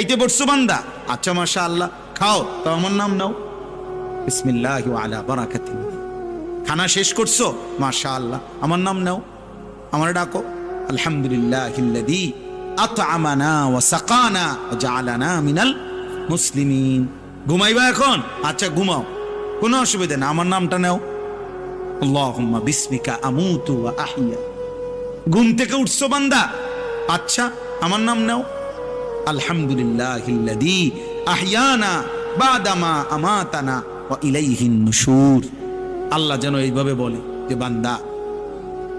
খাইতে পড়ছো বান্দা? আচ্ছা মাশা আল্লাহ খাও তো আমার নাম নাও। বিসমিল্লাহ আলা বারাকাতি খানা শেষ করছ? মাশা আল্লাহ আমার নাম নাও। আমার ডাকো। আলহামদুলিল্লাহ হিল্লাদি আতআমানা ওয়া সাকানা ওয়া জাআলানা মিনাল মুসলিমিন। ঘুমাইবা এখন? আচ্ছা ঘুমাও। কোনো অসুবিধা না আমার নামটা নাও। আল্লাহুম্মা বিসমিকা আমুতু ওয়া আহইয়া। ঘুম থেকে উঠছো বান্দা? আচ্ছা আমার নাম নাও। আলহামদুলিল্লাহ হিল্লাদি আহিয়ানা বাদামা আমাতানা ওয়া ইলাইহিন নুশুর আল্লাহ যেন এইভাবে বলে যে বান্দা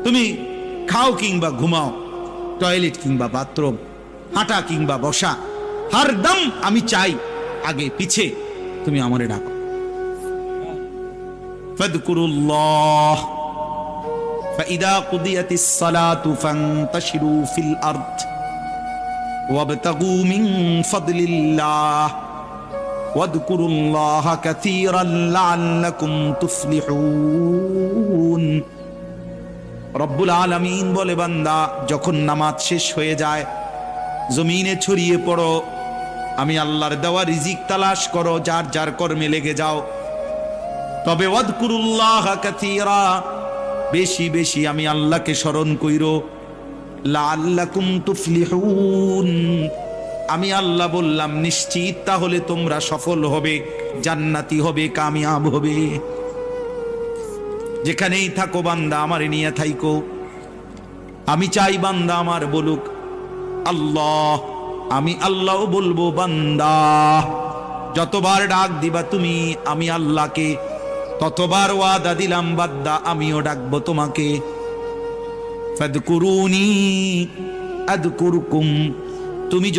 তুমি খাও কিংবা ঘুমাও টয়লেট কিংবা বাথরুম হাঁটা কিংবা বসা হরদম আমি চাই আগে পিছে তুমি আমারে ডাকো ফাদকুরুল্লাহ فإذا قضيت الصلاة فانتشروا في الأرض وابتغوا من فضل الله واذكروا الله كثيرا لعلكم تفلحون রব্বুল আলামিন বলে বান্দা যখন নামাজ শেষ হয়ে যায় জমিনে ছড়িয়ে পড়ো আমি আল্লাহর দেওয়া রিজিক তালাশ করো যার যার কর্মে লেগে যাও তবে ওয়াদকুরুল্লাহ কাথীরা বেশি বেশি আমি আল্লাহকে স্মরণ কইরো আমি আল্লাহ বললাম, নিশ্চিত তাহলে তোমরা সফল হবে, জান্নাতি হবে, কামিয়াব হবে। যেখানেই থাকো বান্দা, আমারে নিয়ে থাইকো। আমি চাই বান্দা আমার বলুক, আল্লাহ, আমি আল্লাহ বলব, বান্দা, যতবার ডাক দিবা তুমি, আমি আল্লাহকে, ততবার ওয়াদা দিলাম বাদ্দা আমিও ডাকবো তোমাকে। তুমি